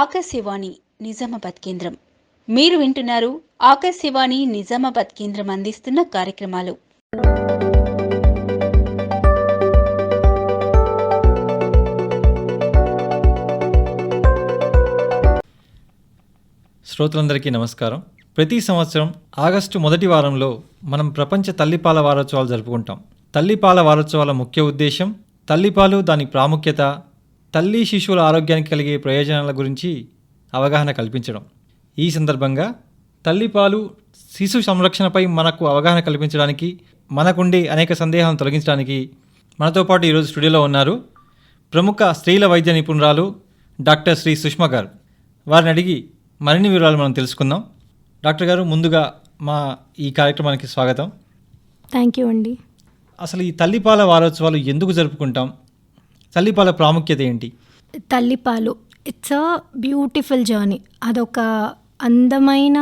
ఆకాశవాణి నిజామాబాద్ కేంద్రం. మీరు వింటున్నారు ఆకాశవాణి నిజామాబాద్ కేంద్రం అందిస్తున్న కార్యక్రమాలు. శ్రోతలందరికీ నమస్కారం. ప్రతి సంవత్సరం ఆగస్టు మొదటి వారంలో మనం ప్రపంచ తల్లిపాల వారోత్సవాలు జరుపుకుంటాం. తల్లిపాల వారోత్సవాల ముఖ్య ఉద్దేశం తల్లిపాలు దాని ప్రాముఖ్యత తల్లి శిశువుల ఆరోగ్యానికి కలిగే ప్రయోజనాల గురించి అవగాహన కల్పించడం. ఈ సందర్భంగా తల్లిపాలు శిశు సంరక్షణపై మనకు అవగాహన కల్పించడానికి మనకుండే అనేక సందేహాలను తొలగించడానికి మనతో పాటు ఈరోజు స్టూడియోలో ఉన్నారు ప్రముఖ స్త్రీల వైద్య నిపుణురాలు డాక్టర్ శ్రీ సుష్మ గారు. వారిని అడిగి మరిన్ని వివరాలు మనం తెలుసుకుందాం. డాక్టర్ గారు ముందుగా మా ఈ కార్యక్రమానికి స్వాగతం. థ్యాంక్ యూ అండి. అసలు ఈ తల్లిపాల వారోత్సవాలు ఎందుకు జరుపుకుంటాం? తల్లిపాల ప్రాముఖ్యత ఏంటి? తల్లిపాలు. ఇట్స్ అ బ్యూటిఫుల్ జర్నీ అదొక అందమైన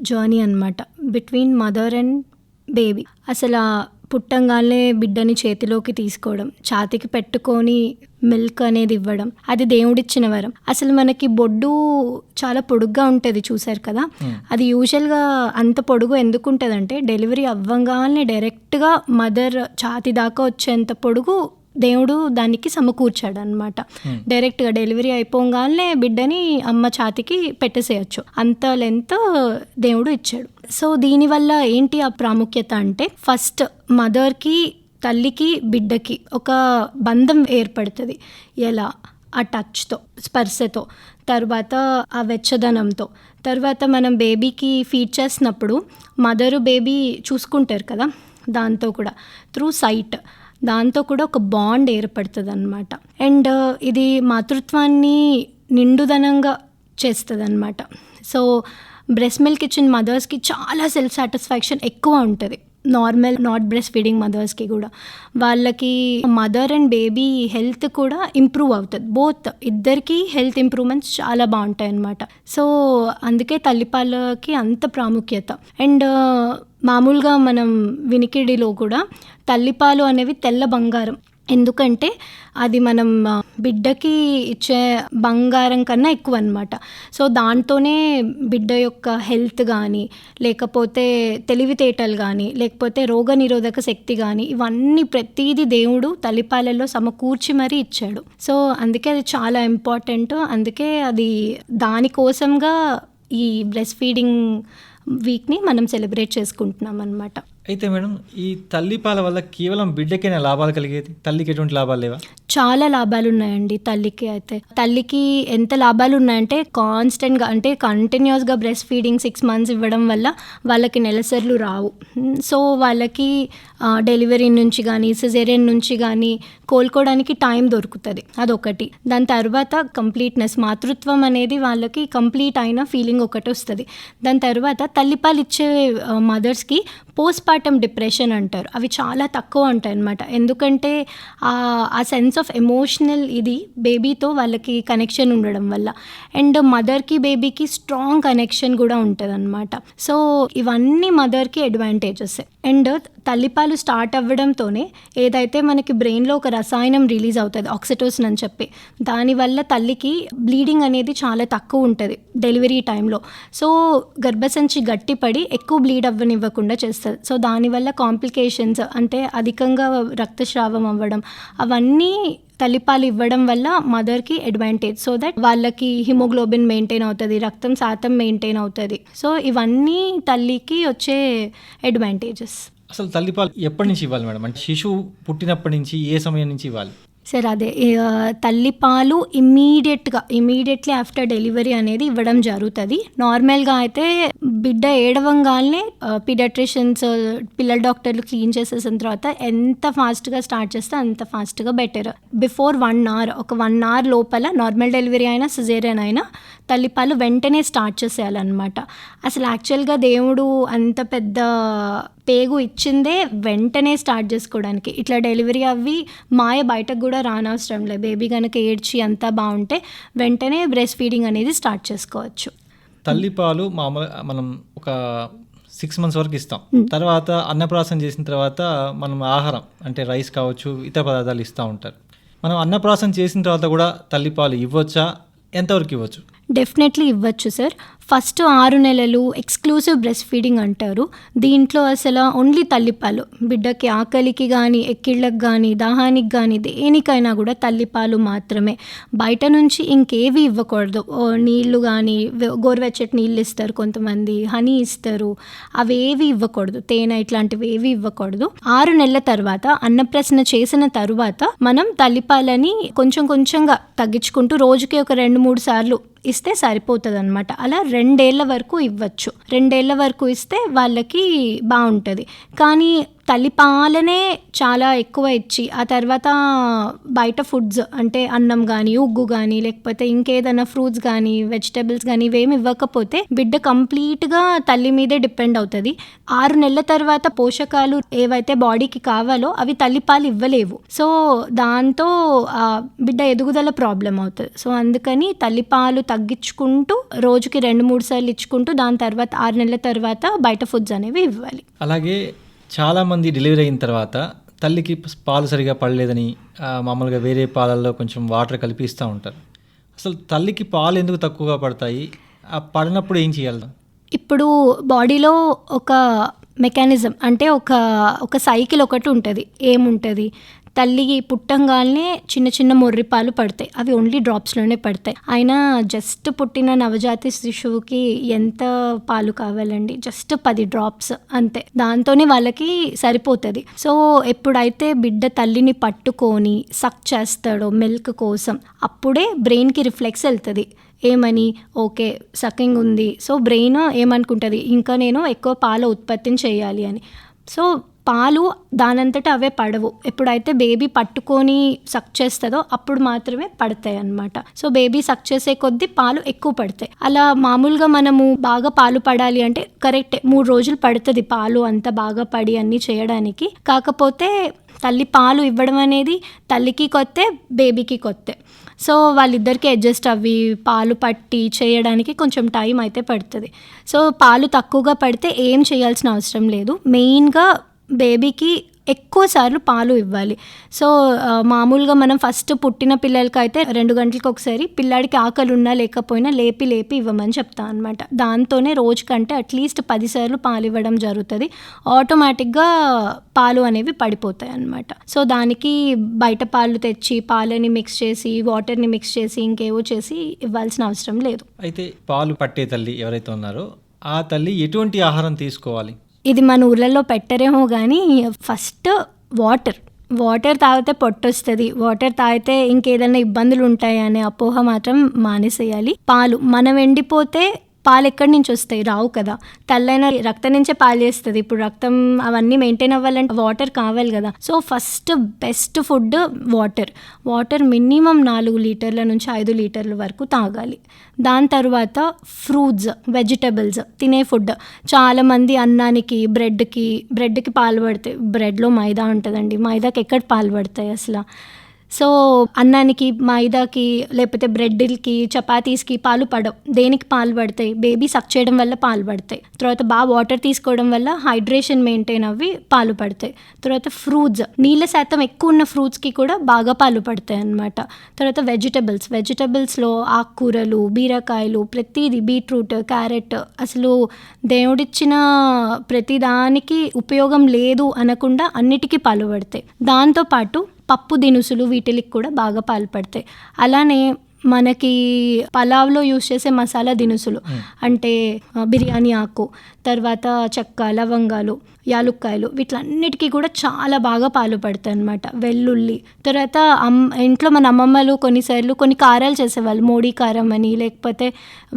జర్నీ అనమాట బిట్వీన్ మదర్ అండ్ బేబీ అసలు పుట్టంగానే బిడ్డని చేతిలోకి తీసుకోవడం ఛాతికి పెట్టుకొని మిల్క్ అనేది ఇవ్వడం అది దేవుడిచ్చిన వరం. అసలు మనకి బొడ్డు చాలా పొడుగ్గా ఉంటుంది చూసారు కదా? అది యూజువల్గా అంత పొడుగు ఎందుకు ఉంటుందంటే డెలివరీ అవ్వంగానే డైరెక్ట్గా మదర్ ఛాతి దాకా వచ్చేంత పొడుగు దేవుడు దానికి సమకూర్చాడు అనమాట డైరెక్ట్గా డెలివరీ అయిపోగానే బిడ్డని అమ్మ ఛాతికి పెట్టేసేయచ్చు. అంత లెంత్ దేవుడు ఇచ్చాడు. సో దీనివల్ల ఏంటి ఆ ప్రాముఖ్యత అంటే ఫస్ట్ మదర్కి తల్లికి బిడ్డకి ఒక బంధం ఏర్పడుతుంది. ఎలా? ఆ టచ్తో స్పర్శతో. తర్వాత ఆ వెచ్చదనంతో. తర్వాత మనం బేబీకి ఫీడ్ చేసినప్పుడు మదరు బేబీ చూసుకుంటారు కదా దాంతో కూడా. Through site. దాంతో కూడా ఒక బాండ్ ఏర్పడుతుంది అనమాట అండ్ uh, ఇది మాతృత్వాన్ని నిండుదనంగా చేస్తుంది అనమాట సో బ్రెస్ట్ మిల్క్ ఇచ్చిన మదర్స్కి చాలా సెల్ఫ్ సాటిస్ఫాక్షన్ ఎక్కువ ఉంటుంది. నార్మల్ నాట్ బ్రెస్ట్ ఫీడింగ్ మదర్స్కి కూడా. వాళ్ళకి మదర్ అండ్ బేబీ హెల్త్ కూడా ఇంప్రూవ్ అవుతుంది. బోత్ ఇద్దరికి హెల్త్ ఇంప్రూవ్మెంట్స్ చాలా బాగుంటాయి అన్నమాట. సో అందుకే తల్లిపాలకి అంత ప్రాముఖ్యత. అండ్ uh, మామూలుగా మనం వినికిడిలో కూడా తల్లిపాలు అనేవి తెల్ల బంగారం. ఎందుకంటే అది మనం బిడ్డకి ఇచ్చే బంగారం కన్నా ఎక్కువ అనమాట సో దాంతోనే బిడ్డ యొక్క హెల్త్ కానీ లేకపోతే తెలివితేటలు కానీ లేకపోతే రోగ నిరోధక శక్తి కానీ ఇవన్నీ ప్రతిదీ దేవుడు తల్లిపాలలో సమకూర్చి మరీ ఇచ్చాడు. సో అందుకే అది చాలా ఇంపార్టెంట్. అందుకే అది దానికోసంగా ఈ బ్రెస్ట్ ఫీడింగ్ వీక్ని మనం సెలబ్రేట్ చేసుకుంటున్నాం అనమాట అయితే మేడం ఈ తల్లిపాల వల్ల కేవలం బిడ్డకైనా లాభాలు కలిగేది? తల్లికి ఎటువంటి లాభాలు లేవా? చాలా లాభాలు ఉన్నాయండి తల్లికి అయితే. తల్లికి ఎంత లాభాలు ఉన్నాయంటే కాన్స్టెంట్గా అంటే కంటిన్యూస్గా బ్రెస్ట్ ఫీడింగ్ సిక్స్ మంత్స్ ఇవ్వడం వల్ల వాళ్ళకి నెలసర్లు రావు. సో వాళ్ళకి డెలివరీ నుంచి కానీ సిజేరియన్ నుంచి కానీ కోలుకోవడానికి టైం దొరుకుతుంది. అదొకటి. దాని తర్వాత కంప్లీట్నెస్ మాతృత్వం అనేది వాళ్ళకి కంప్లీట్ అయిన ఫీలింగ్ ఒకటి వస్తుంది. దాని తర్వాత తల్లిపాలు ఇచ్చే మదర్స్కి పోస్ట్ పార్టమ్ డిప్రెషన్ అంటారు. అవి చాలా తక్కువ ఉంటాయి అన్నమాట ఎందుకంటే ఆ సెన్స్ ఆఫ్ ఎమోషనల్ ఇది బేబీతో వాళ్ళకి కనెక్షన్ ఉండడం వల్ల. అండ్ మదర్కి బేబీకి స్ట్రాంగ్ కనెక్షన్ కూడా ఉంటుంది అనమాట సో ఇవన్నీ మదర్కి అడ్వాంటేజెస్ అండ్ తల్లిపాలు స్టార్ట్ అవ్వడంతోనే ఏదైతే మనకి బ్రెయిన్లో ఒక రసాయనం రిలీజ్ అవుతుంది ఆక్సిటోసిన్ అని చెప్పి దానివల్ల తల్లికి బ్లీడింగ్ అనేది చాలా తక్కువ ఉంటుంది డెలివరీ టైంలో సో గర్భసంచి గట్టిపడి ఎక్కువ బ్లీడ్ అవ్వనివ్వకుండా చేస్తుంది. సో దానివల్ల కాంప్లికేషన్స్ అంటే అధికంగా రక్తస్రావం అవ్వడం అవన్నీ తల్లిపాలు ఇవ్వడం వల్ల మదర్కి అడ్వాంటేజ్ సో దట్ వాళ్ళకి హిమోగ్లోబిన్ మెయింటైన్ అవుతుంది రక్తం శాతం మెయింటైన్ అవుతుంది. సో ఇవన్నీ తల్లికి వచ్చే అడ్వాంటేజెస్ అసలు తల్లిపాలు ఎప్పటి నుంచి ఇవ్వాలి మేడం? అంటే శిశువు పుట్టినప్పటి నుంచి ఏ సమయం నుంచి ఇవ్వాలి? సరే అదే తల్లిపాలు ఇమ్మీడియట్గా ఇమ్మీడియట్లీ ఆఫ్టర్ డెలివరీ అనేది ఇవ్వడం జరుగుతుంది. నార్మల్గా అయితే బిడ్డ ఏడవంగానే పీడియాట్రిషియన్స్ పిల్లల డాక్టర్లు క్లీన్ చేసేసిన తర్వాత ఎంత ఫాస్ట్గా స్టార్ట్ చేస్తే అంత ఫాస్ట్గా బెటర్. బిఫోర్ వన్ అవర్ ఒక వన్ అవర్ లోపల నార్మల్ డెలివరీ అయినా సిజేరియన్ అయినా తల్లిపాలు వెంటనే స్టార్ట్ చేసేయాలన్నమాట. అసలు యాక్చువల్గా దేవుడు అంత పెద్ద పేగు ఇచ్చిందే వెంటనే స్టార్ట్ చేసుకోవడానికి. ఇట్లా డెలివరీ అవి మాయ బయటకు కూడా రానవసరం లేదు బేబీ కనుక ఏడ్చి అంతా బాగుంటే వెంటనే బ్రెస్ట్ ఫీడింగ్ అనేది స్టార్ట్ చేసుకోవచ్చు. తల్లిపాలు మామూలు మనం ఒక సిక్స్ మంత్స్ వరకు ఇస్తాం. తర్వాత అన్నప్రాసం చేసిన తర్వాత మనం ఆహారం అంటే రైస్ కావచ్చు ఇతర పదార్థాలు ఇస్తూ ఉంటారు. మనం అన్నప్రాసం చేసిన తర్వాత కూడా తల్లిపాలు ఇవ్వచ్చా? ఎంతవరకు ఇవ్వచ్చు? డెఫినెట్లీ ఇవ్వచ్చు సార్ ఫస్ట్ ఆరు నెలలు ఎక్స్క్లూసివ్ బ్రెస్ట్ ఫీడింగ్ అంటారు. దీంట్లో అసలు ఓన్లీ తల్లిపాలు బిడ్డకి ఆకలికి కానీ ఎక్కిళ్ళకి కానీ దాహానికి కానీ దేనికైనా కూడా తల్లిపాలు మాత్రమే. బయట నుంచి ఇంకేవి ఇవ్వకూడదు. నీళ్ళు కానీ గోరువెచ్చటి నీళ్ళు ఇస్తారు కొంతమంది హనీ ఇస్తారు. అవేవి ఇవ్వకూడదు. తేనె ఇట్లాంటివి ఏవి ఇవ్వకూడదు. ఆరు నెలల తర్వాత అన్నప్రసన చేసిన తర్వాత మనం తల్లిపాలని కొంచెం కొంచెంగా తగ్గించుకుంటూ రోజుకి ఒక రెండు మూడు సార్లు ఇస్తే సరిపోతుంది అనమాట అలా రెండేళ్ళ వరకు ఇవ్వచ్చు. రెండేళ్ళ వరకు ఇస్తే వాళ్ళకి బాగుంటుంది. కానీ తల్లిపాలనే చాలా ఎక్కువ ఇచ్చి ఆ తర్వాత బయట ఫుడ్స్ అంటే అన్నం కానీ ఉగ్గు కానీ లేకపోతే ఇంకేదైనా ఫ్రూట్స్ కానీ వెజిటబుల్స్ కానీ ఇవేమి ఇవ్వకపోతే బిడ్డ కంప్లీట్గా తల్లి మీదే డిపెండ్ అవుతుంది. ఆరు నెలల తర్వాత పోషకాలు ఏవైతే బాడీకి కావాలో అవి తల్లిపాలు ఇవ్వలేవు. సో దాంతో బిడ్డ ఎదుగుదల ప్రాబ్లం అవుతుంది. సో అందుకని తల్లిపాలు తగ్గించుకుంటూ రోజుకి రెండు మూడు సార్లు ఇచ్చుకుంటూ దాని తర్వాత ఆరు నెలల తర్వాత బయట ఫుడ్స్ అనేవి ఇవ్వాలి. అలాగే చాలామంది డెలివరీ అయిన తర్వాత తల్లికి పాలు సరిగా పడలేదని మామూలుగా వేరే పాలల్లో కొంచెం వాటర్ కలిపి ఇస్తూ ఉంటారు. అసలు తల్లికి పాలు ఎందుకు తక్కువగా పడతాయి? ఆ పడినప్పుడు ఏం చేయాలి? ఇప్పుడు బాడీలో ఒక మెకానిజం అంటే ఒక ఒక సైకిల్ ఒకటి ఉంటుంది. ఏముంటుంది? తల్లి పుట్టంగానే చిన్న చిన్న మొర్రిపాలు పడతాయి. అవి ఓన్లీ డ్రాప్స్లోనే పడతాయి. అయినా జస్ట్ పుట్టిన నవజాతి శిశువుకి ఎంత పాలు కావాలండి? జస్ట్ పది డ్రాప్స్ అంతే. దాంతోనే వాళ్ళకి సరిపోతుంది. సో ఎప్పుడైతే బిడ్డ తల్లిని పట్టుకొని సక్ చేస్తాడో మిల్క్ కోసం అప్పుడే బ్రెయిన్కి రిఫ్లెక్స్ వెళ్తుంది. ఏమని? ఓకే సకింగ్ ఉంది. సో బ్రెయిన్ ఏమనుకుంటుంది? ఇంకా నేను ఎక్కువ పాల ఉత్పత్తిని చేయాలి అని. సో పాలు దానంతట అవే పడవు. ఎప్పుడైతే బేబీ పట్టుకొని సక్ చేస్తుందో అప్పుడు మాత్రమే పడతాయి అన్నమాట సో బేబీ సక్ చేసే కొద్దీ పాలు ఎక్కువ పడతాయి. అలా మామూలుగా మనము బాగా పాలు పడాలి అంటే కరెక్ట్ మూడు రోజులు పడుతుంది పాలు అంత బాగా పడి అన్నీ చేయడానికి. కాకపోతే తల్లి పాలు ఇవ్వడం అనేది తల్లికి కొత్తే బేబీకి కొత్తే. సో వాళ్ళిద్దరికి అడ్జస్ట్ అవి పాలు పట్టి చేయడానికి కొంచెం టైం అయితే పడుతుంది. సో పాలు తక్కువగా పడితే ఏం చేయాల్సిన అవసరం లేదు. మెయిన్గా బేబీకి ఎక్కువ సార్లు పాలు ఇవ్వాలి. సో మామూలుగా మనం ఫస్ట్ పుట్టిన పిల్లలకి అయితే రెండు గంటలకు ఒకసారి పిల్లాడికి ఆకలి ఉన్నా లేకపోయినా లేపి లేపి ఇవ్వమని చెప్తా అనమాట దాంతోనే రోజుకంటే అట్లీస్ట్ పదిసార్లు పాలు ఇవ్వడం జరుగుతుంది. ఆటోమేటిక్గా పాలు అనేవి పడిపోతాయి అన్నమాట. సో దానికి బయట పాలు తెచ్చి పాలని మిక్స్ చేసి వాటర్ని మిక్స్ చేసి ఇంకేవో చేసి ఇవ్వాల్సిన అవసరం లేదు. అయితే పాలు పట్టే తల్లి ఎవరైతే ఉన్నారో ఆ తల్లి ఎటువంటి ఆహారం తీసుకోవాలి? ఇది మన ఊర్లలో పెట్టరేమో కానీ ఫస్ట్ వాటర్. వాటర్ తాగితే పొట్టొస్తుంది. వాటర్ తాగితే ఇంకేదైనా ఇబ్బందులు ఉంటాయి అనే అపోహ మాత్రం మానేసేయాలి. పాలు. మనం ఎండిపోతే పాలు ఎక్కడి నుంచి వస్తాయి? రావు కదా. తల్లైన రక్తం నుంచే పాలు చేస్తుంది ఇప్పుడు రక్తం అవన్నీ మెయింటైన్ అవ్వాలంటే వాటర్ కావాలి కదా. So first best food water water minimum నాలుగు లీటర్ల నుంచి ఐదు లీటర్ల వరకు తాగాలి. దాని తర్వాత ఫ్రూట్స్ వెజిటబుల్స్ తినే ఫుడ్ చాలామంది అన్నానికి బ్రెడ్కి బ్రెడ్కి పాలు పడతాయి బ్రెడ్లో మైదా ఉంటుందండి. మైదాకి ఎక్కడ పాలు పడతాయి అసలు? సో అన్నానికి మైదాకి లేకపోతే బ్రెడ్కి చపాతీస్కి పాలు పడవు. దేనికి పాలు పడతాయి? బేబీ సక్ చేయడం వల్ల పాలు పడతాయి. తర్వాత బాగా వాటర్ తీసుకోవడం వల్ల హైడ్రేషన్ మెయింటైన్ అవ్వి పాలు పడతాయి. తర్వాత ఫ్రూట్స్ నీళ్ళ శాతం ఎక్కువ ఉన్న ఫ్రూట్స్కి కూడా బాగా పాలు పడతాయి అన్నమాట. తర్వాత వెజిటబుల్స్ వెజిటబుల్స్లో ఆకుకూరలు బీరకాయలు ప్రతిదీ బీట్రూట్ క్యారెట్. అసలు దేవుడిచ్చిన ప్రతిదానికి ఉపయోగం లేదు అనకుండా అన్నిటికీ పాలు పడతాయి. దాంతోపాటు పప్పు దినుసులు వీటికి కూడా బాగా పాల్పడతాయి. అలానే మనకి పలావ్లో యూస్ చేసే మసాలా దినుసులు అంటే బిర్యానీ ఆకు తర్వాత చెక్క లవంగాలు యాలుక్కాయలు వీటిలన్నిటికీ కూడా చాలా బాగా పాలు పడతాయి అనమాట వెల్లుల్లి తర్వాత అమ్ ఇంట్లో మన అమ్మమ్మలు కొన్నిసార్లు కొన్ని కారాలు చేసేవాళ్ళు. మోడీ కారం అని లేకపోతే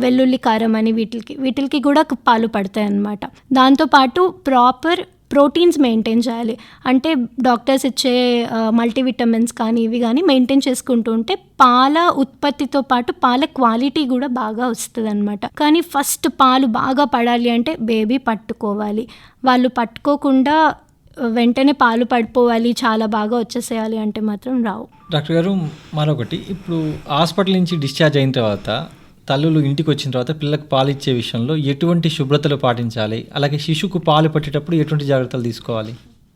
వెల్లుల్లి కారం అని వీటికి వీటికి కూడా పాలు పడతాయి అన్నమాట. దాంతోపాటు ప్రాపర్ ప్రోటీన్స్ మెయింటైన్ చేయాలి. అంటే డాక్టర్స్ ఇచ్చే మల్టీవిటమిన్స్ కానీ ఇవి కానీ మెయింటైన్ చేసుకుంటూ ఉంటే పాల ఉత్పత్తితో పాటు పాల క్వాలిటీ కూడా బాగా వస్తుంది అనమాట కానీ ఫస్ట్ పాలు బాగా పడాలి అంటే బేబీ పట్టుకోవాలి. వాళ్ళు పట్టుకోకుండా వెంటనే పాలు పడిపోవాలి చాలా బాగా వచ్చేసేయాలి అంటే మాత్రం రావు. డాక్టర్ గారు మరొకటి. ఇప్పుడు హాస్పిటల్ నుంచి డిశ్చార్జ్ అయిన తర్వాత తల్లులు ఇంటికి వచ్చిన తర్వాత పిల్లలకు పాలు ఇచ్చే విషయంలో ఎటువంటి శుభ్రతలు పాటించాలి? అలాగే శిశువుకు పాలు పట్టేటప్పుడు ఎటువంటి జాగ్రత్తలు తీసుకోవాలి?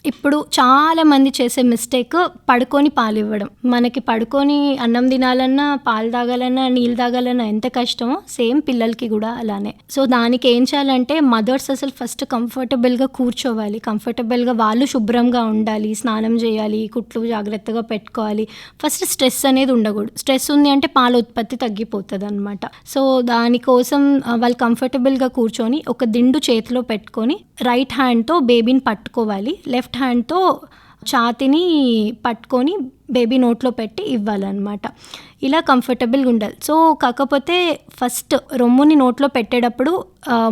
ఇప్పుడు చాలా మంది చేసే మిస్టేక్ పడుకొని పాలు ఇవ్వడం. మనకి పడుకొని అన్నం తినాలన్నా పాలు తాగాలన్నా నీళ్ళు తాగాలన్నా ఎంత కష్టమో సేమ్ పిల్లలకి కూడా అలానే. సో దానికి ఏం చేయాలంటే మదర్స్ అసలు ఫస్ట్ కంఫర్టబుల్గా కూర్చోవాలి. కంఫర్టబుల్గా వాళ్ళు శుభ్రంగా ఉండాలి స్నానం చేయాలి కుట్లు జాగ్రత్తగా పెట్టుకోవాలి. ఫస్ట్ స్ట్రెస్ అనేది ఉండకూడదు. స్ట్రెస్ ఉంది అంటే పాల ఉత్పత్తి తగ్గిపోతుంది అనమాట సో దానికోసం వాళ్ళు కంఫర్టబుల్గా కూర్చొని ఒక దిండు చేతిలో పెట్టుకొని రైట్ హ్యాండ్తో బేబీని పట్టుకోవాలి. లెఫ్ట్ హ్యాండ్తో ఛాతిని పట్టుకొని బేబీ నోట్లో పెట్టి ఇవ్వాలన్నమాట. ఇలా కంఫర్టబుల్గా ఉండాలి. సో కాకపోతే ఫస్ట్ రొమ్ముని నోట్లో పెట్టేటప్పుడు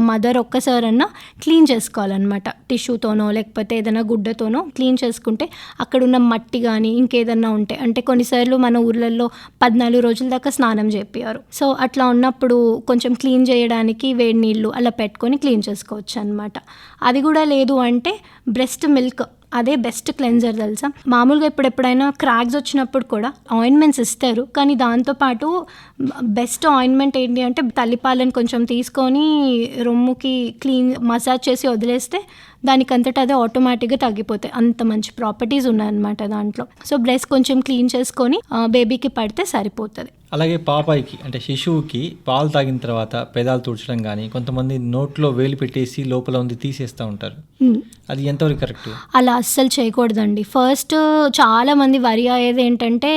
మదర్ ఒక్కసారన్నా క్లీన్ చేసుకోవాలన్నమాట. టిష్యూతోనో లేకపోతే ఏదైనా గుడ్డతోనో క్లీన్ చేసుకుంటే అక్కడున్న మట్టి కానీ ఇంకేదన్నా ఉంటే. అంటే కొన్నిసార్లు మన ఊర్లలో పద్నాలుగు రోజుల దాకా స్నానం చేపియారు సో అట్లా ఉన్నప్పుడు కొంచెం క్లీన్ చేయడానికి వేడి నీళ్ళు అలా పెట్టుకొని క్లీన్ చేసుకోవచ్చు అనమాట అది కూడా లేదు అంటే బ్రెస్ట్ మిల్క్ అదే బెస్ట్ క్లెన్జర్ తెలుసా? మామూలుగా ఇప్పుడు ఎప్పుడైనా క్రాక్స్ వచ్చినప్పుడు కూడా ఆయింట్మెంట్స్ ఇస్తారు. కానీ దాంతోపాటు బెస్ట్ ఆయింట్మెంట్ ఏంటి అంటే తల్లిపాలను కొంచెం తీసుకొని రొమ్ముకి క్లీన్ మసాజ్ చేసి వదిలేస్తే దానికంతటా అదే ఆటోమేటిక్గా తగ్గిపోతాయి. అంత మంచి ప్రాపర్టీస్ ఉన్నాయన్నమాట దాంట్లో. సో బ్రెస్ట్ కొంచెం క్లీన్ చేసుకొని బేబీకి పడితే సరిపోతుంది. అలాగే పాపాయికి అంటే శిశువుకి పాలు తాగిన తర్వాత పెదాలు తుడచడం కానీ కొంతమంది నోట్లో వేలు పెట్టేసి లోపల ఉంది తీసేస్తూ ఉంటారు. అది ఎంతవరకు కరెక్ట్? అలా అస్సలు చేయకూడదండి. ఫస్ట్ చాలా మంది వరి అయ్యేది ఏంటంటే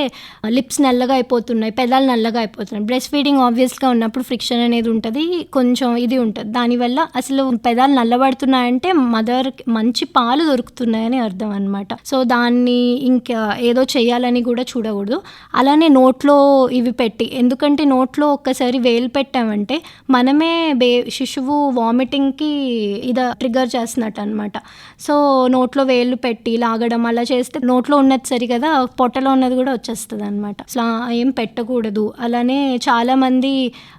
లిప్స్ నల్లగా అయిపోతున్నాయి పెదాలు నల్లగా అయిపోతున్నాయి. బ్రెస్ట్ ఫీడింగ్ ఆబ్వియస్గా ఉన్నప్పుడు ఫ్రిక్షన్ అనేది ఉంటుంది కొంచెం ఇది ఉంటుంది. దానివల్ల అసలు పెదాలు నల్లబడుతున్నాయంటే మదర్ మంచి పాలు దొరుకుతున్నాయని అర్థం అనమాట సో దాన్ని ఇంకా ఏదో చేయాలని కూడా చూడకూడదు. అలానే నోట్లో ఇవి పెట్టి ఎందుకంటే నోట్లో ఒక్కసారి వేలు పెట్టామంటే మనమే బే శిశువు వామిటింగ్కి ఇది ట్రిగర్ చేస్తున్నట్టు అనమాట సో నోట్లో వేళ్ళు పెట్టి లాగడం అలా చేస్తే నోట్లో ఉన్నది సరి కదా పొట్టలో ఉన్నది కూడా వచ్చేస్తుంది అనమాట అసలు ఏం పెట్టకూడదు. అలానే చాలా మంది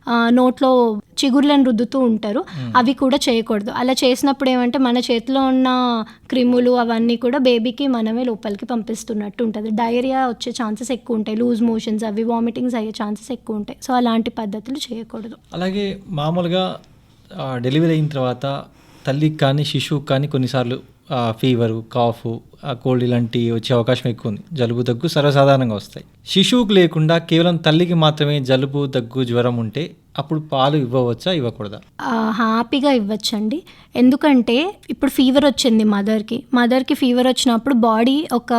ఆ, నోట్లో చిగుర్లను రుద్దుతూ ఉంటారు. అవి కూడా చేయకూడదు. అలా చేసినప్పుడు ఏమంటే మన చేతిలో ఉన్న క్రిములు అవన్నీ కూడా బేబీకి మనమే లోపలికి పంపిస్తున్నట్టు ఉంటుంది. డైరియా వచ్చే ఛాన్సెస్ ఎక్కువ ఉంటాయి. లూజ్ మోషన్స్ అవి వామిటింగ్స్ అయ్యే ఛాన్సెస్ ఎక్కువ ఉంటాయి. సో అలాంటి పద్ధతులు చేయకూడదు. అలాగే మామూలుగా డెలివరీ అయిన తర్వాత తల్లికి కానీ శిశువుకి కానీ కొన్నిసార్లు ఫీవరు కాఫ్ కోల్డ్ ఇలాంటివి వచ్చే అవకాశం ఎక్కువ ఉంది. జలుబు దగ్గు సర్వసాధారణంగా వస్తాయి. శిశువుకు లేకుండా కేవలం తల్లికి మాత్రమే జలుబు దగ్గు జ్వరం ఉంటే అప్పుడు పాలు ఇవ్వవచ్చా ఇవ్వకూడదా? హ్యాపీగా ఇవ్వచ్చండి. ఎందుకంటే ఇప్పుడు ఫీవర్ వచ్చింది మదర్కి మదర్కి ఫీవర్ వచ్చినప్పుడు బాడీ ఒక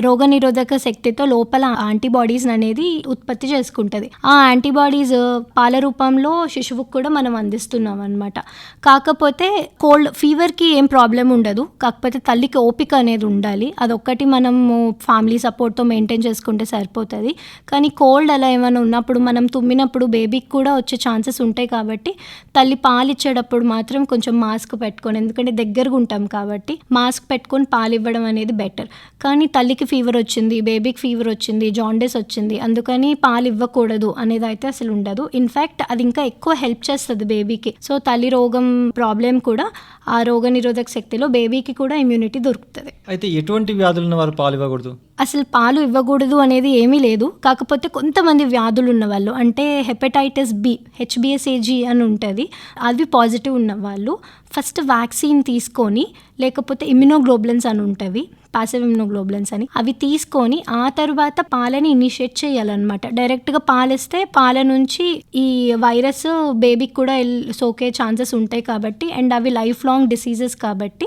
రోగనిరోధక శక్తితో లోపల యాంటీబాడీస్ అనేది ఉత్పత్తి చేసుకుంటుంది. ఆ యాంటీబాడీస్ పాల రూపంలో శిశువుకు కూడా మనం అందిస్తున్నాం అనమాట కాకపోతే కోల్డ్ ఫీవర్కి ఏం ప్రాబ్లం ఉండదు. కాకపోతే తల్లికి ఓపిక అనేది ఉండదు. ఉండాలి. అదొక్కటి మనము ఫ్యామిలీ సపోర్ట్తో మెయింటైన్ చేసుకుంటే సరిపోతుంది. కానీ కోల్డ్ అలా ఏమైనా ఉన్నప్పుడు మనం తుమ్మినప్పుడు బేబీకి కూడా వచ్చే ఛాన్సెస్ ఉంటాయి కాబట్టి తల్లి పాలు ఇచ్చేటప్పుడు మాత్రం కొంచెం మాస్క్ పెట్టుకొని ఎందుకంటే దగ్గరగా ఉంటాం కాబట్టి మాస్క్ పెట్టుకొని పాలు ఇవ్వడం అనేది బెటర్. కానీ తల్లికి ఫీవర్ వచ్చింది బేబీకి ఫీవర్ వచ్చింది జాండీస్ వచ్చింది అందుకని పాలు ఇవ్వకూడదు అనేది అయితే అసలు ఉండదు. ఇన్ఫ్యాక్ట్ అది ఇంకా ఎక్కువ హెల్ప్ చేస్తుంది బేబీకి. సో తల్లి రోగం ప్రాబ్లం కూడా ఆ రోగ నిరోధక శక్తిలో బేబీకి కూడా ఇమ్యూనిటీ దొరుకుతుంది. అయితే ఎటువంటి వ్యాధులు ఉన్న వారు పాలు ఇవ్వకూడదు అసలు పాలు ఇవ్వకూడదు అనేది ఏమీ లేదు. కాకపోతే కొంతమంది వ్యాధులు ఉన్నవాళ్ళు అంటే హెపటైటిస్ బి హెచ్బిఎస్ఏజీ అని ఉంటుంది అవి పాజిటివ్ ఉన్నవాళ్ళు ఫస్ట్ వ్యాక్సిన్ తీసుకొని లేకపోతే ఇమ్యునోగ్లోబులన్స్ అని ఉంటుంది పాసివ్ ఇమ్యూనోగ్లోబులన్స్ అని. అవి తీసుకొని ఆ తర్వాత పాలని ఇనిషియేట్ చేయాలన్నమాట. డైరెక్ట్గా పాలిస్తే పాల నుంచి ఈ వైరస్ బేబీకి కూడా ఎల్- సోకే ఛాన్సెస్ ఉంటాయి కాబట్టి అండ్ అవి లైఫ్ లాంగ్ డిసీజెస్ కాబట్టి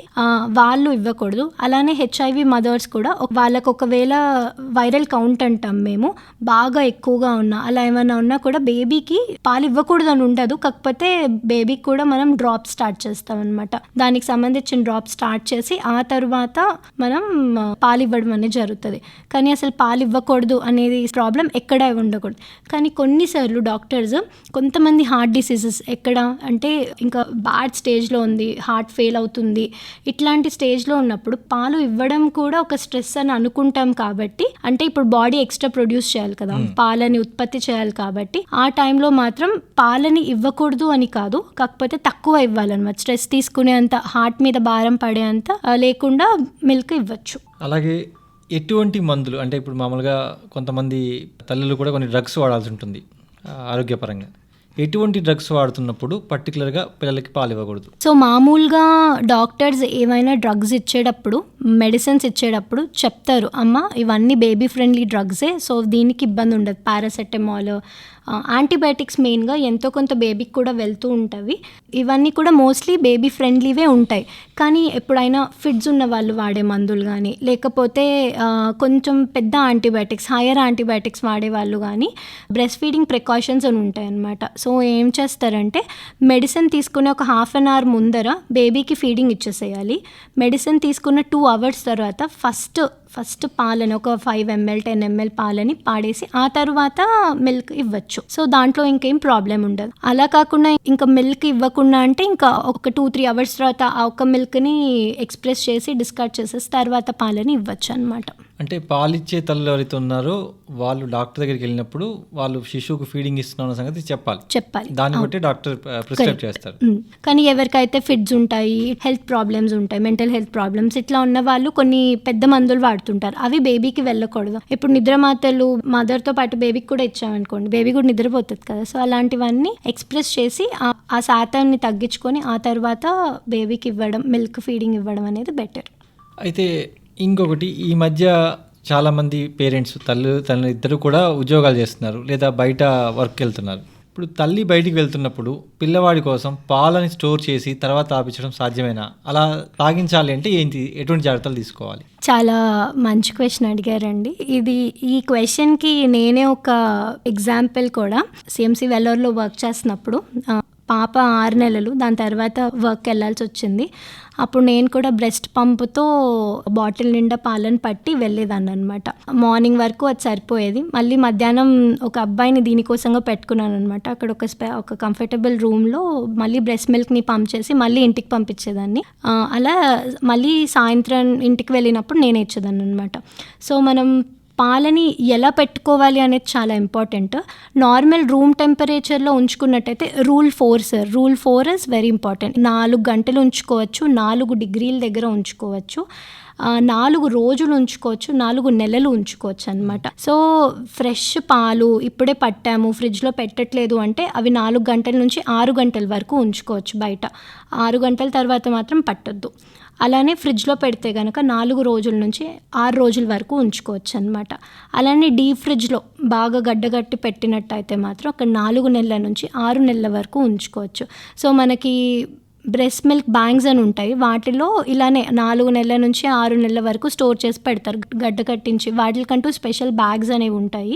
వాళ్ళు ఇవ్వకూడదు. అలానే హెచ్ఐవి మదర్స్ కూడా వాళ్ళకు ఒకవేళ వైరల్ కౌంట్ అంటాం మేము బాగా ఎక్కువగా ఉన్నా అలా ఏమైనా ఉన్నా కూడా బేబీకి పాలు ఇవ్వకూడదు అని ఉండదు. కాకపోతే బేబీకి కూడా మనం డ్రాప్ స్టార్ట్ చేస్తాం అనమాట దానికి సంబంధించిన డ్రాప్ స్టార్ట్ చేసి ఆ తర్వాత మనం పాలు ఇవ్వడం అనేది జరుగుతుంది. కానీ అసలు పాలు ఇవ్వకూడదు అనేది ప్రాబ్లం ఎక్కడ ఉండకూడదు. కానీ కొన్నిసార్లు డాక్టర్స్ కొంతమంది హార్ట్ డిసీజెస్ ఎక్కడ అంటే ఇంకా బ్యాడ్ స్టేజ్లో ఉంది హార్ట్ ఫెయిల్ అవుతుంది. ఇట్లాంటి స్టేజ్లో ఉన్నప్పుడు పాలు ఇవ్వడం కూడా ఒక స్ట్రెస్ అని అనుకుంటాం కాబట్టి అంటే ఇప్పుడు బాడీ ఎక్స్ట్రా ప్రొడ్యూస్ చేయాలి కదా పాలని ఉత్పత్తి చేయాలి కాబట్టి ఆ టైంలో మాత్రం పాలని ఇవ్వకూడదు అని కాదు కాకపోతే తక్కువ ఇవ్వాలన్నమాట. స్ట్రెస్ తీసుకునే అంత హార్ట్ మీద భారం పడే అంత లేకుండా మిల్క్ ఇవ్వచ్చు. అలాగే ఎటువంటి మందులు అంటే ఇప్పుడు మామూలుగా కొంతమంది తల్లులు కూడా కొన్ని డ్రగ్స్ వాడాల్సి ఉంటుంది ఆరోగ్యపరంగా. ఎటువంటి డ్రగ్స్ వాడుతున్నప్పుడు పర్టికులర్గా పిల్లలకి పాలు ఇవ్వకూడదు. సో మామూలుగా డాక్టర్స్ ఏమైనా డ్రగ్స్ ఇచ్చేటప్పుడు మెడిసిన్స్ ఇచ్చేటప్పుడు చెప్తారు అమ్మ ఇవన్నీ బేబీ ఫ్రెండ్లీ డ్రగ్సే సో దీనికి ఇబ్బంది ఉండదు. పారాసెటమాల్ యాంటీబయాటిక్స్ మెయిన్గా ఎంతో కొంత బేబీకి కూడా వెళ్తూ ఉంటాయి ఇవన్నీ కూడా మోస్ట్లీ బేబీ ఫ్రెండ్లీవే ఉంటాయి. కానీ ఎప్పుడైనా ఫిడ్స్ ఉన్న వాళ్ళు వాడే మందులు కానీ లేకపోతే కొంచెం పెద్ద యాంటీబయాటిక్స్ హయర్ యాంటీబయాటిక్స్ వాడే వాళ్ళు కానీ బ్రెస్ట్ ఫీడింగ్ ప్రికాషన్స్ అని ఉంటాయి అన్నమాట. సో ఏం చేస్తారంటే మెడిసిన్ తీసుకునే ఒక హాఫ్ అన్ అవర్ ముందర బేబీకి ఫీడింగ్ ఇచ్చేసేయాలి. మెడిసిన్ తీసుకున్న టూ అవర్స్ తర్వాత ఫస్ట్ ఫస్ట్ పాలని ఒక ఫైవ్ ఎంఎల్ టెన్ ఎంఎల్ పాలని పాడేసి ఆ తర్వాత మిల్క్ ఇవ్వచ్చు. సో దాంట్లో ఇంకేం ప్రాబ్లం ఉండదు. అలా కాకుండా ఇంకా మిల్క్ ఇవ్వకుండా అంటే ఇంకా ఒక టూ త్రీ అవర్స్ తర్వాత ఆ ఒక మిల్క్ని ఎక్స్ప్రెస్ చేసి డిస్కార్డ్ చేసేసి తర్వాత పాలని ఇవ్వచ్చు అనమాట అంటే పాలిచ్చే తల్లులు ఎవరైతే ఉన్నారో వాళ్ళు డాక్టర్ దగ్గరికి వెళ్ళినప్పుడు వాళ్ళు శిశువుకు ఫీడింగ్ ఇస్తున్న సంగతి చెప్పాలి. చెప్పాలి. దాన్ని బట్టి డాక్టర్ ప్రిస్క్రైబ్ చేస్తారు. కానీ ఎవరికైతే ఫిడ్స్ ఉంటాయి హెల్త్ ప్రాబ్లమ్స్ ఉంటాయి మెంటల్ హెల్త్ ప్రాబ్లమ్స్ ఇట్లా ఉన్న వాళ్ళు కొన్ని పెద్ద మందులు వాడుతుంటారు. అవి బేబీకి వెళ్ళకూడదు. ఇప్పుడు నిద్రమాతలు మదర్తో పాటు బేబీకి కూడా ఇచ్చామనుకోండి బేబీ కూడా నిద్రపోతుంది కదా. సో అలాంటివన్నీ ఎక్స్ప్రెస్ చేసి ఆ- ఆ శాతాన్ని తగ్గించుకొని ఆ తర్వాత బేబీకి ఇవ్వడం మిల్క్ ఫీడింగ్ ఇవ్వడం అనేది బెటర్ అయితే ఇంకొకటి ఈ మధ్య చాలామంది పేరెంట్స్ తల్లి తల్లి ఇద్దరు కూడా ఉద్యోగాలు చేస్తున్నారు లేదా బయట వర్క్ వెళ్తున్నారు. ఇప్పుడు తల్లి బయటికి వెళ్తున్నప్పుడు పిల్లవాడి కోసం పాలని స్టోర్ చేసి తర్వాత తాపించడం సాధ్యమేనా? అలా తాగించాలి అంటే ఏంటి? ఎటువంటి జాగ్రత్తలు తీసుకోవాలి? చాలా మంచి క్వశ్చన్ అడిగారండి. ఇది ఈ క్వశ్చన్కి నేనే ఒక ఎగ్జాంపుల్ కూడా. సిఎంసి వెల్లూరులో వర్క్ చేస్తున్నప్పుడు పాప ఆరు నెలలు దాని తర్వాత వర్క్ వెళ్ళాల్సి వచ్చింది. అప్పుడు నేను కూడా బ్రెస్ట్ పంప్తో బాటిల్ నిండా పాలను పట్టి వెళ్ళేదాన్ని అనమాట మార్నింగ్ వరకు అది సరిపోయేది. మళ్ళీ మధ్యాహ్నం ఒక అబ్బాయిని దీనికోసంగా పెట్టుకున్నాను అనమాట అక్కడ ఒక స్పె ఒక కంఫర్టబుల్ రూమ్లో మళ్ళీ బ్రెస్ట్ మిల్క్ని పంప్ చేసి మళ్ళీ ఇంటికి పంపించేదాన్ని. అలా మళ్ళీ సాయంత్రం ఇంటికి వెళ్ళినప్పుడు నేను ఇచ్చేదాన్ని అనమాట సో మనం పాలని ఎలా పెట్టుకోవాలి అనేది చాలా ఇంపార్టెంట్. నార్మల్ రూమ్ టెంపరేచర్లో ఉంచుకున్నట్టయితే rule four sir. Rule four is very important. నాలుగు గంటలు ఉంచుకోవచ్చు నాలుగు డిగ్రీల దగ్గర ఉంచుకోవచ్చు. నాలుగు రోజులు ఉంచుకోవచ్చు నాలుగు నెలలు ఉంచుకోవచ్చు అనమాట సో ఫ్రెష్ పాలు ఇప్పుడే పట్టాము ఫ్రిడ్జ్లో పెట్టట్లేదు అంటే అవి నాలుగు గంటల నుంచి ఆరు గంటల వరకు ఉంచుకోవచ్చు బయట. ఆరు గంటల తర్వాత మాత్రం పట్టొద్దు. అలానే ఫ్రిడ్జ్లో పెడితే కనుక నాలుగు రోజుల నుంచి ఆరు రోజుల వరకు ఉంచుకోవచ్చు అనమాట అలానే డీప్ ఫ్రిడ్జ్లో బాగా గడ్డగట్టి పెట్టినట్టయితే మాత్రం ఒక నాలుగు నెలల నుంచి ఆరు నెలల వరకు ఉంచుకోవచ్చు. సో మనకి బ్రెస్ట్ మిల్క్ బ్యాంగ్స్ అని ఉంటాయి. వాటిలో ఇలానే నాలుగు నెలల నుంచి ఆరు నెలల వరకు స్టోర్ చేసి పెడతారు. గడ్డ కట్టించి వాటికంటూ స్పెషల్ బ్యాగ్స్ అనేవి ఉంటాయి.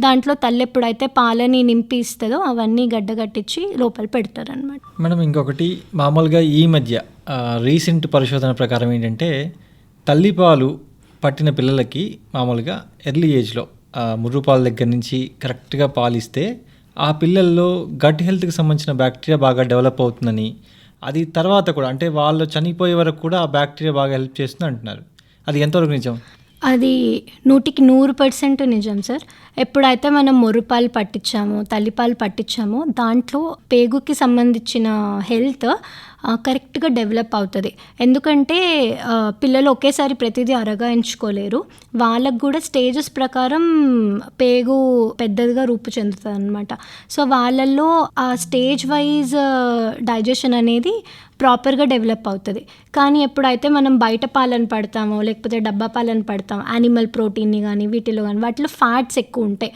దాంట్లో తల్లి ఎప్పుడైతే పాలని నింపి ఇస్తుందో అవన్నీ గడ్డ కట్టించి లోపల పెడతారు అనమాట మేడం ఇంకొకటి మామూలుగా ఈ మధ్య రీసెంట్ పరిశోధన ప్రకారం ఏంటంటే తల్లిపాలు పట్టిన పిల్లలకి మామూలుగా ఎర్లీ ఏజ్లో ముర్రుపాల దగ్గర నుంచి కరెక్ట్గా పాలిస్తే ఆ పిల్లల్లో గట్ హెల్త్కి సంబంధించిన బ్యాక్టీరియా బాగా డెవలప్ అవుతుందని అది తర్వాత కూడా అంటే వాళ్ళు చనిపోయే వరకు కూడా ఆ బ్యాక్టీరియా బాగా హెల్ప్ చేస్తుంది అంటున్నారు. అది ఎంతవరకు నిజం? అది నూటికి నూరు పర్సెంట్ నిజం సార్. ఎప్పుడైతే మనం మురుపాలు పట్టించామో తల్లిపాలు పట్టించామో దాంట్లో పేగుకి సంబంధించిన హెల్త్ కరెక్ట్గా డెవలప్ అవుతుంది. ఎందుకంటే పిల్లలు ఒకేసారి ప్రతిదీ అరగాయించుకోలేరు. వాళ్ళకు కూడా స్టేజెస్ ప్రకారం పేగు పెద్దదిగా రూపు చెందుతుంది అనమాట సో వాళ్ళల్లో ఆ స్టేజ్ వైజ్ డైజెషన్ అనేది ప్రాపర్గా డెవలప్ అవుతుంది. కానీ ఎప్పుడైతే మనం బయట పాలను పడతామో లేకపోతే డబ్బా పాలను పడతాం యానిమల్ ప్రోటీన్ని కానీ వీటిలో కానీ వాటిలో ఫ్యాట్స్ ఎక్కువ ఉంటాయి.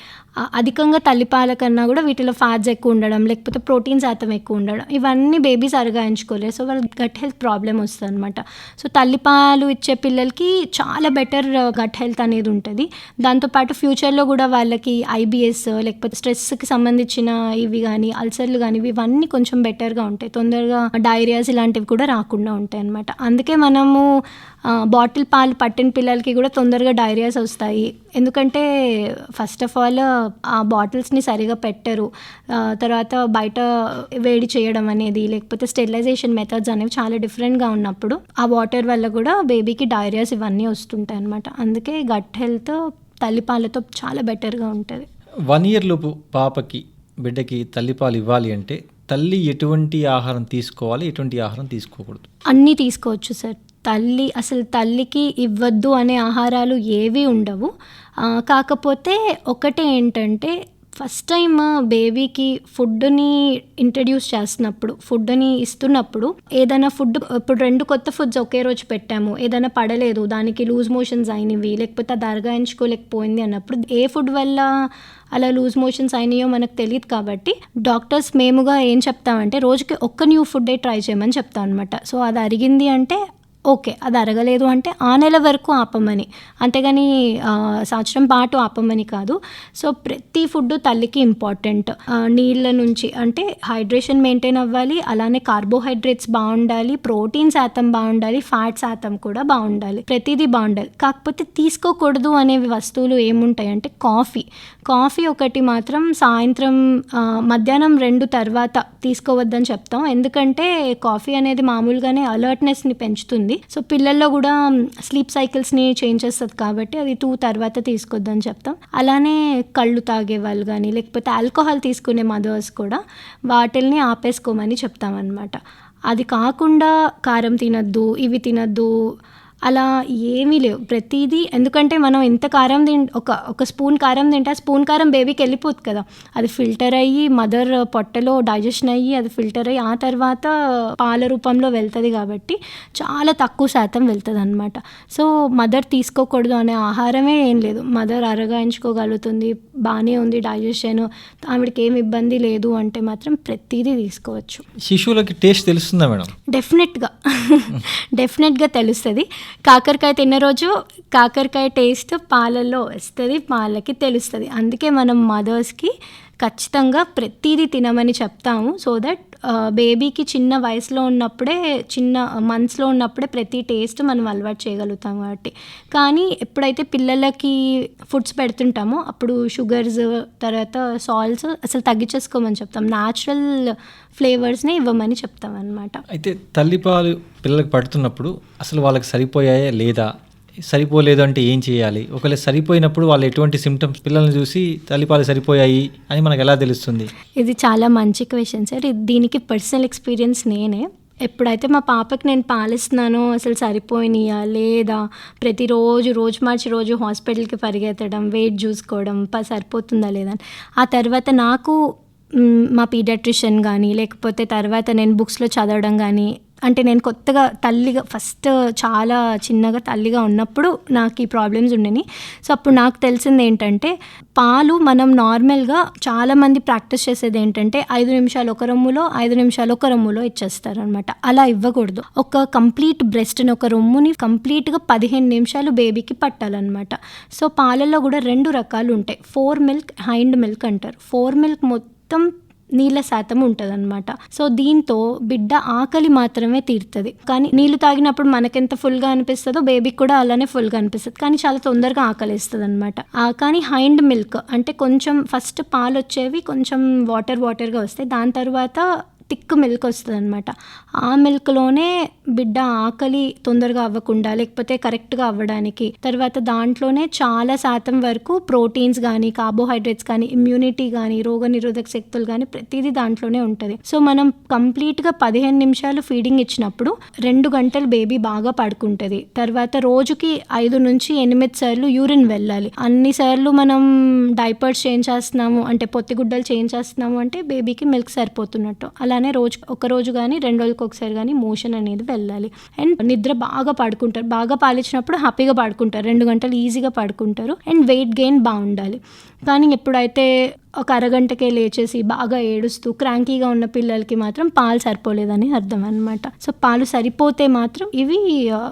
అధికంగా తల్లిపాల కన్నా కూడా వీటిలో ఫ్యాట్స్ ఎక్కువ ఉండడం లేకపోతే ప్రోటీన్ శాతం ఎక్కువ ఉండడం ఇవన్నీ బేబీస్ ఎంచుకోలేదు సో వాళ్ళకి గట్ హెల్త్ ప్రాబ్లం వస్తుంది అనమాట సో తల్లిపాలు ఇచ్చే పిల్లలకి చాలా బెటర్ గట్ హెల్త్ అనేది ఉంటుంది. దాంతోపాటు ఫ్యూచర్లో కూడా వాళ్ళకి ఐబిఎస్ లేకపోతే స్ట్రెస్కి సంబంధించిన ఇవి కానీ అల్సర్లు కానీ ఇవన్నీ కొంచెం బెటర్గా ఉంటాయి. తొందరగా డైరియాస్ ఇలాంటివి కూడా రాకుండా ఉంటాయి అనమాట అందుకే మనము బాటిల్ పాలు పట్టిన పిల్లలకి కూడా తొందరగా డైరియాస్ వస్తాయి. ఎందుకంటే ఫస్ట్ ఆఫ్ ఆల్ ఆ బాటిల్స్ని సరిగా పెట్టరు. తర్వాత బయట వేడి చేయడం అనేది లేకపోతే స్టెరిలైజేషన్ మెథడ్స్ అనేవి చాలా డిఫరెంట్గా ఉన్నప్పుడు ఆ వాటర్ వల్ల కూడా బేబీకి డైరియాస్ ఇవన్నీ వస్తుంటాయి అనమాట అందుకే గట్ హెల్త్ తల్లిపాలతో చాలా బెటర్గా ఉంటుంది. వన్ ఇయర్ లోపు పాపకి బిడ్డకి తల్లిపాలు ఇవ్వాలి అంటే తల్లి ఎటువంటి ఆహారం తీసుకోవాలి ఎటువంటి ఆహారం తీసుకోకూడదు? అన్నీ తీసుకోవచ్చు సార్. తల్లి అసలు తల్లికి ఇవ్వద్దు అనే ఆహారాలు ఏవి ఉండవు. కాకపోతే ఒకటే ఏంటంటే ఫస్ట్ టైం బేబీకి ఫుడ్ని ఇంట్రడ్యూస్ చేస్తున్నప్పుడు ఫుడ్ని ఇస్తున్నప్పుడు ఏదైనా ఫుడ్ ఇప్పుడు రెండు కొత్త ఫుడ్స్ ఒకే రోజు పెట్టాము ఏదైనా పడలేదు దానికి లూజ్ మోషన్స్ అయినవి లేకపోతే అది అరగాయించుకోలేకపోయింది అన్నప్పుడు ఏ ఫుడ్ వల్ల అలా లూజ్ మోషన్స్ అయినాయో మనకు తెలియదు కాబట్టి డాక్టర్స్ మేముగా ఏం చెప్తామంటే రోజుకి ఒక్క న్యూ ఫుడ్డే ట్రై చేయమని చెప్తాం అనమాట సో అది అరిగింది అంటే ఓకే అది అరగలేదు అంటే ఆ నెల వరకు ఆపమని. అంతేగాని సంవత్సరం పాటు ఆపమని కాదు. సో ప్రతి ఫుడ్ తల్లికి ఇంపార్టెంట్. నీళ్ళ నుంచి అంటే హైడ్రేషన్ మెయింటైన్ అవ్వాలి అలానే కార్బోహైడ్రేట్స్ బాగుండాలి ప్రోటీన్ శాతం బాగుండాలి ఫ్యాట్ శాతం కూడా బాగుండాలి ప్రతిదీ బాగుండాలి. కాకపోతే తీసుకోకూడదు అనే వస్తువులు ఏముంటాయి అంటే కాఫీ. కాఫీ ఒకటి మాత్రం సాయంత్రం మధ్యాహ్నం రెండు తర్వాత తీసుకోవద్దని చెప్తాం. ఎందుకంటే కాఫీ అనేది మామూలుగానే అలర్ట్నెస్ని పెంచుతుంది. సో పిల్లల్లో కూడా స్లీప్ సైకిల్స్ని చేంజ్ చేస్తుంది కాబట్టి అది టూ తర్వాత తీసుకొద్దని చెప్తాం. అలానే కళ్ళు తాగే వాళ్ళు కానీ లేకపోతే ఆల్కహాల్ తీసుకునే మదర్స్ కూడా వాటిల్ని ఆపేసుకోమని చెప్తామన్నమాట. అది కాకుండా కారం తినద్దు ఇవి తినద్దు అలా ఏమీ లేవు. ప్రతిదీ ఎందుకంటే మనం ఎంత కారం తిన్ ఒక ఒక స్పూన్ కారం తింటే ఆ స్పూన్ కారం బేబీకి వెళ్ళిపోతుంది కదా. అది ఫిల్టర్ అయ్యి మదర్ పొట్టలో డైజెషన్ అయ్యి అది ఫిల్టర్ అయ్యి ఆ తర్వాత పాల రూపంలో వెళ్తుంది కాబట్టి చాలా తక్కువ శాతం వెళ్తుంది అనమాట సో మదర్ తీసుకోకూడదు అనే ఆహారమే ఏం లేదు. మదర్ అరగాయించుకోగలుగుతుంది బాగానే ఉంది డైజెషన్ ఆవిడకి ఏమి ఇబ్బంది లేదు అంటే మాత్రం ప్రతిదీ తీసుకోవచ్చు. శిశువులకి టేస్ట్ తెలుస్తుందా మేడం? డెఫినెట్గా డెఫినెట్గా తెలుస్తుంది. కాకరకాయ తిన్న రోజు కాకరకాయ టేస్ట్ పాలల్లో వస్తుంది పాలకి తెలుస్తుంది. అందుకే మనం మదర్స్కి ఖచ్చితంగా ప్రతిదీ తినమని చెప్తాము. సో దట్ బేబీకి చిన్న వయసులో ఉన్నప్పుడే చిన్న మంత్స్లో ఉన్నప్పుడే ప్రతి టేస్ట్ మనం అలవాటు చేయగలుగుతాం కాబట్టి. కానీ ఎప్పుడైతే పిల్లలకి ఫుడ్స్ పెడుతుంటామో అప్పుడు షుగర్స్ తర్వాత సాల్ట్స్ అసలు తగ్గించేసుకోమని చెప్తాం. న్యాచురల్ ఫ్లేవర్స్నే ఇవ్వమని చెప్తాం అనమాట అయితే తల్లిపాలు పిల్లలకు పడుతున్నప్పుడు అసలు వాళ్ళకి సరిపోయాయా లేదా? సరిపోలేదు అంటే ఏం చేయాలి? ఒకవేళ సరిపోయినప్పుడు వాళ్ళు ఎటువంటి సిమ్టమ్స్ పిల్లల్ని చూసి తల్లిపాలు సరిపోయాయి అని మనకు ఎలా తెలుస్తుంది? ఇది చాలా మంచి క్వశ్చన్ సార్ ఇది దీనికి పర్సనల్ ఎక్స్పీరియన్స్ నేనే. ఎప్పుడైతే మా పాపకి నేను పాలిస్తున్నానో అసలు సరిపోయినాయా లేదా ప్రతిరోజు రోజు మార్చి రోజు హాస్పిటల్కి పరిగెత్తడం వెయిట్ చూసుకోవడం సరిపోతుందా లేదా అని. ఆ తర్వాత నాకు మా పీడియాట్రిషియన్ కానీ లేకపోతే తర్వాత నేను బుక్స్లో చదవడం కానీ అంటే నేను కొత్తగా తల్లిగా ఫస్ట్ చాలా చిన్నగా తల్లిగా ఉన్నప్పుడు నాకు ఈ ప్రాబ్లమ్స్ ఉండేవి సో అప్పుడు నాకు తెలిసింది ఏంటంటే పాలు మనం నార్మల్గా చాలామంది ప్రాక్టీస్ చేసేది ఏంటంటే ఐదు నిమిషాలు ఒక రొమ్ములో ఐదు నిమిషాలు ఒక రొమ్ములో ఇచ్చేస్తారనమాట అలా ఇవ్వకూడదు. ఒక కంప్లీట్ బ్రెస్ట్ని ఒక రొమ్ముని కంప్లీట్గా పదిహేను నిమిషాలు బేబీకి పట్టాలన్నమాట. సో పాలల్లో కూడా రెండు రకాలు ఉంటాయి. ఫోర్ మిల్క్ హైండ్ మిల్క్ అంటారు. ఫోర్ మిల్క్ మొత్తం నీళ్ళ శాతం ఉంటుంది అనమాట సో దీంతో బిడ్డ ఆకలి మాత్రమే తీరుతుంది. కానీ నీళ్ళు తాగినప్పుడు మనకెంత ఫుల్గా అనిపిస్తుందో బేబీకి కూడా అలానే ఫుల్గా అనిపిస్తుంది. కానీ చాలా తొందరగా ఆకలి వేస్తుంది అనమాట కానీ హైండ్ మిల్క్ అంటే కొంచెం ఫస్ట్ పాలు వచ్చేవి కొంచెం వాటర్ వాటర్గా వస్తాయి. దాని తర్వాత థిక్ మిల్క్ వస్తుంది అనమాట ఆ మిల్క్లోనే బిడ్డ ఆకలి తొందరగా అవ్వకుండా లేకపోతే కరెక్ట్గా అవ్వడానికి తర్వాత దాంట్లోనే చాలా శాతం వరకు ప్రోటీన్స్ కానీ కార్బోహైడ్రేట్స్ కానీ ఇమ్యూనిటీ కానీ రోగ నిరోధక శక్తులు కానీ ప్రతిదీ దాంట్లోనే ఉంటుంది. సో మనం కంప్లీట్గా పదిహేను నిమిషాలు ఫీడింగ్ ఇచ్చినప్పుడు రెండు గంటలు బేబీ బాగా పడుకుంటుంది. తర్వాత రోజుకి ఐదు నుంచి ఎనిమిది సార్లు యూరిన్ వెళ్ళాలి. అన్ని సార్లు మనం డైపర్స్ చేంజ్ చేస్తున్నాము అంటే పొత్తిగుడ్డలు చేంజ్ చేస్తున్నాము అంటే బేబీకి మిల్క్ సరిపోతున్నట్టు. అలానే రోజు ఒక రోజు కానీ రెండు రోజులకు ఒకసారి కానీ మోషన్ అనేది వెళ్ళాలి. అండ్ నిద్ర బాగా పడుకుంటారు. బాగా పాలించినప్పుడు హ్యాపీగా పడుకుంటారు. రెండు గంటలు ఈజీగా పడుకుంటారు. అండ్ వెయిట్ గెయిన్ బాగుండాలి. కానీ ఎప్పుడైతే ఒక అరగంటకే లేచేసి బాగా ఏడుస్తూ క్రాంకీగా ఉన్న పిల్లలకి మాత్రం పాలు సరిపోలేదని అర్థం అనమాట సో పాలు సరిపోతే మాత్రం ఇవి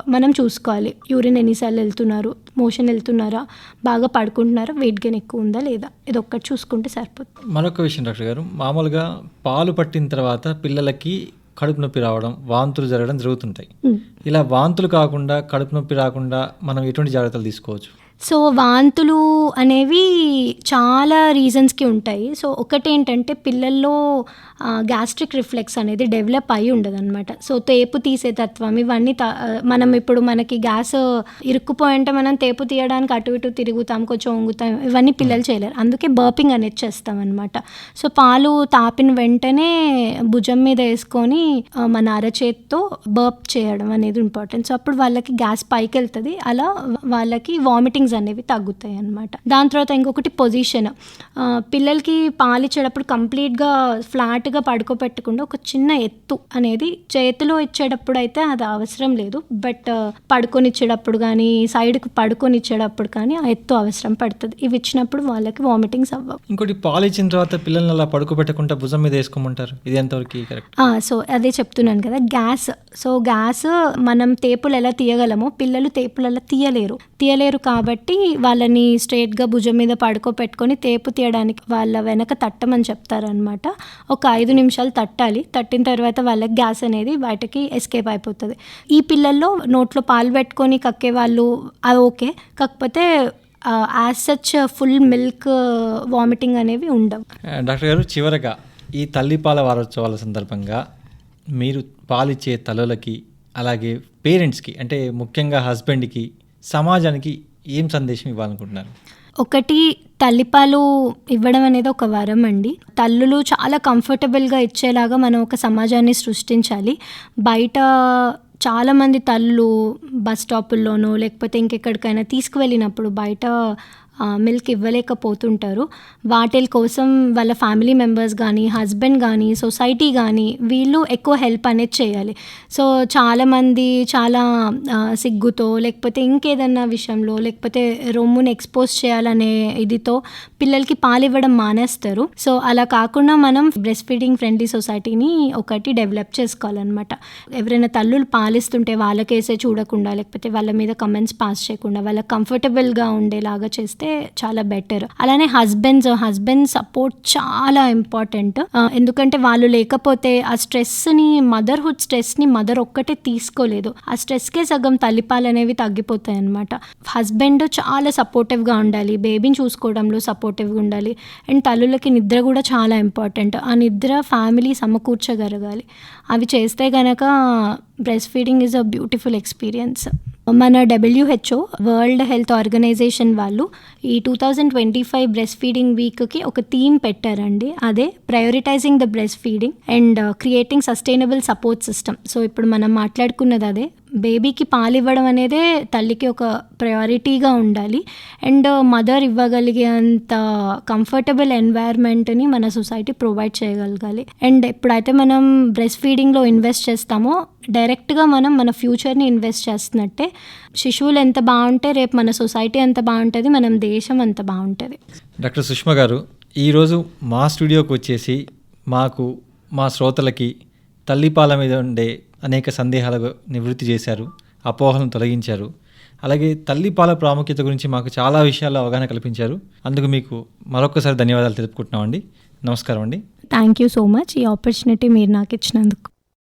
మనం చూసుకోవాలి. యూరిన్ ఎన్నిసార్లు వెళ్తున్నారు? మోషన్ వెళ్తున్నారా? బాగా పడుకుంటున్నారా? వెయిట్ గెయిన్ ఎక్కువ ఉందా లేదా? ఇది ఒక్కటి చూసుకుంటే సరిపోతుంది. మరొక విషయం డాక్టర్ గారు మామూలుగా పాలు పట్టిన తర్వాత పిల్లలకి కడుపు నొప్పి రావడం వాంతులు జరగడం జరుగుతుంటాయి. ఇలా వాంతులు కాకుండా కడుపు నొప్పి రాకుండా మనం ఎటువంటి జాగ్రత్తలు తీసుకోవచ్చు? సో వాంతులు అనేవి చాలా రీజన్స్కి ఉంటాయి. సో ఒకటేంటంటే పిల్లల్లో గ్యాస్ట్రిక్ రిఫ్లెక్స్ అనేది డెవలప్ అయి ఉండదన్నమాట. సో తేపు తీసే తత్వం ఇవన్నీ మనం ఇప్పుడు మనకి గ్యాస్ ఇరుక్కుపోయంటే మనం తేపు తీయడానికి అటు ఇటు తిరుగుతాం కొంచెం వంగుతాం ఇవన్నీ పిల్లలు చేయలేరు. అందుకే బర్పింగ్ అనేది చేస్తాం అనమాట సో పాలు తాపిన వెంటనే భుజం మీద వేసుకొని మన అరచేత్తో బర్ప్ చేయడం అనేది ఇంపార్టెంట్ సో అప్పుడు వాళ్ళకి గ్యాస్ పైకి వెళ్తుంది. అలా వాళ్ళకి వామిటింగ్స్ అనేవి తగ్గుతాయి అన్నమాట. దాని తర్వాత ఇంకొకటి పొజిషన్ పిల్లలకి పాలు ఇచ్చేటప్పుడు కంప్లీట్గా ఫ్లాట్ ఫ్లాట్గా పడుకోబెట్టకుండా ఒక చిన్న ఎత్తు అనేది చేతిలో ఇచ్చేటప్పుడు అయితే అది అవసరం లేదు. బట్ పడుకొని ఇచ్చేటప్పుడు కానీ సైడ్కి పడుకొని ఇచ్చేటప్పుడు కానీ ఆ ఎత్తు అవసరం పడుతుంది. ఇవి ఇచ్చినప్పుడు వాళ్ళకి వామిటింగ్స్ అవ్వవు. ఇంకోటి పాలు ఇచ్చిన తర్వాత పిల్లల్ని అలా పడుకోబెట్టకుండా భుజం మీద వేసుకోమంటారు? ఇది ఎంతవరకు కరెక్ట్? సో అదే చెప్తున్నాను కదా గ్యాస్. సో గ్యాస్ మనం తేపులు ఎలా తీయగలమో పిల్లలు తేపులు ఎలా తీయలేరు. తీయలేరు కాబట్టి వాళ్ళని స్ట్రైట్గా భుజం మీద పడుకోపెట్టుకొని తేపు తీయడానికి వాళ్ళ వెనక తట్టమని చెప్తారనమాట ఒక ఐదు నిమిషాలు తట్టాలి. తట్టిన తర్వాత వాళ్ళకి గ్యాస్ అనేది బయటకి ఎస్కేప్ అయిపోతుంది. ఈ పిల్లల్లో నోట్లో పాలు పెట్టుకొని కక్కే వాళ్ళు అది ఓకే. కాకపోతే as such full milk vomiting అనేవి ఉండవు. డాక్టర్ గారు చివరగా ఈ తల్లిపాల వారోత్సవాల సందర్భంగా మీరు పాలిచ్చే తల్లులకి అలాగే పేరెంట్స్కి అంటే ముఖ్యంగా హస్బెండ్కి సమాజానికి ఏం సందేశం ఇవ్వాలనుకుంటున్నారు? ఒకటి తల్లిపాలు ఇవ్వడం అనేది ఒక వరం అండి. తల్లులు చాలా కంఫర్టబుల్గా ఇచ్చేలాగా మనం ఒక సమాజాన్ని సృష్టించాలి. బయట చాలామంది తల్లు బస్ స్టాపుల్లోనో లేకపోతే ఇంకెక్కడికైనా తీసుకువెళ్ళినప్పుడు బయట మిల్క్ ఇవ్వలేకపోతుంటారు. వాటి కోసం వాళ్ళ ఫ్యామిలీ మెంబర్స్ కానీ హస్బెండ్ కానీ సొసైటీ కానీ వీళ్ళు ఎక్కువ హెల్ప్ అనేది చేయాలి. సో చాలామంది చాలా సిగ్గుతో లేకపోతే ఇంకేదన్నా విషయంలో లేకపోతే రొమ్ముని ఎక్స్పోజ్ చేయాలనే ఇదితో పిల్లలకి పాలు ఇవ్వడం మానేస్తారు. సో అలా కాకుండా మనం బ్రెస్ట్ ఫీడింగ్ ఫ్రెండ్లీ సొసైటీని ఒకటి డెవలప్ చేసుకోవాలన్నమాట. ఎవరైనా తల్లులు పాలిస్తుంటే వాళ్ళకేసే చూడకుండా లేకపోతే వాళ్ళ మీద కమెంట్స్ పాస్ చేయకుండా వాళ్ళకి కంఫర్టబుల్గా ఉండేలాగా చేస్తే చాలా బెటర్ అలానే హస్బెండ్స్ హస్బెండ్ సపోర్ట్ చాలా ఇంపార్టెంట్ ఎందుకంటే వాళ్ళు లేకపోతే ఆ స్ట్రెస్ని మదర్హుడ్ స్ట్రెస్ని మదర్ ఒక్కటే తీసుకోలేదు. ఆ స్ట్రెస్కే సగం తల్లిపాలు అనేవి తగ్గిపోతాయి అనమాట హస్బెండ్ చాలా సపోర్టివ్గా ఉండాలి. బేబీని చూసుకోవడంలో సపోర్టివ్గా ఉండాలి. అండ్ తల్లులకి నిద్ర కూడా చాలా ఇంపార్టెంట్ ఆ నిద్ర ఫ్యామిలీ సమకూర్చగలగాలి. అవి చేస్తే గనక breast feeding is a beautiful experience మన డబ్ల్యూహెచ్ఓ వరల్డ్ హెల్త్ ఆర్గనైజేషన్ వాళ్ళు ఈ two thousand twenty five breast feeding వీక్కి ఒక థీమ్ పెట్టారండి. అదే prioritizing the breast feeding and creating sustainable support system so ఇప్పుడు మనం మాట్లాడుకున్నది అదే బేబీకి పాలు ఇవ్వడం అనేదే తల్లికి ఒక ప్రయారిటీగా ఉండాలి. అండ్ uh, మదర్ ఇవ్వగలిగేంత కంఫర్టబుల్ ఎన్వైర్న్మెంట్ని మన సొసైటీ ప్రొవైడ్ చేయగలగాలి. అండ్ ఎప్పుడైతే మనం బ్రెస్ట్ ఫీడింగ్లో ఇన్వెస్ట్ చేస్తామో డైరెక్ట్గా మనం మన ఫ్యూచర్ని ఇన్వెస్ట్ చేస్తున్నట్టే శిశువులు ఎంత బాగుంటే రేపు మన సొసైటీ ఎంత బాగుంటుంది మనం దేశం అంత బాగుంటుంది. డాక్టర్ సుష్మ గారు ఈరోజు మా స్టూడియోకి వచ్చేసి మాకు మా శ్రోతలకి తల్లిపాల మీద ఉండే అనేక సందేహాలకు నివృత్తి చేశారు అపోహలను తొలగించారు. అలాగే తల్లిపాల ప్రాముఖ్యత గురించి మాకు చాలా విషయాల్లో అవగాహన కల్పించారు. అందుకు మీకు మరొకసారి ధన్యవాదాలు తెలుపుకుంటున్నామండి. నమస్కారం అండి థ్యాంక్ యూ సో మచ్ ఈ ఆపర్చునిటీ మీరు నాకు ఇచ్చినందుకు.